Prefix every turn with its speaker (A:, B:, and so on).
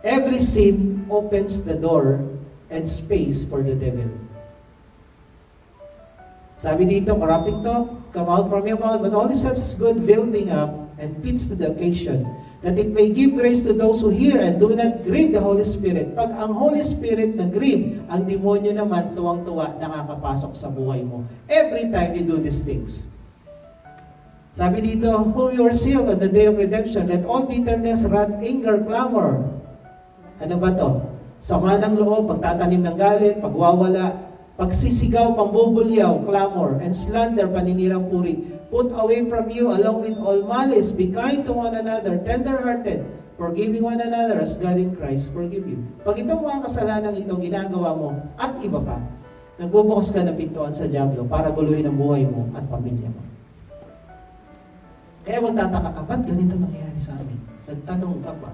A: Every sin opens the door and space for the devil. Sabi dito, corrupting talk, come out from your mouth, but only such is good building up and fits to the occasion, that it may give grace to those who hear and do not grieve the Holy Spirit. Pag ang Holy Spirit nag-grieve, ang demonyo naman tuwang-tuwa nakakapasok sa buhay mo. Every time you do these things. Sabi dito, whom you are sealed on the day of redemption, let all bitterness, wrath, anger, clamor. Ano ba to? Sama ng loob, pagtatanim ng galit, pagwawala, pagsisigaw, pambubulyaw, clamor, and slander, paninirang puri. Put away from you along with all malice. Be kind to one another, tender-hearted, forgiving one another as God in Christ forgive you. Pag itong mga kasalanan ito ginagawa mo at iba pa, nagbubukas ka ng pintuan sa Diablo para guluhin ang buhay mo at pamilya mo. Kaya magtataka ka, ba't ganito nangyayari sa amin? Nagtanong ka ba?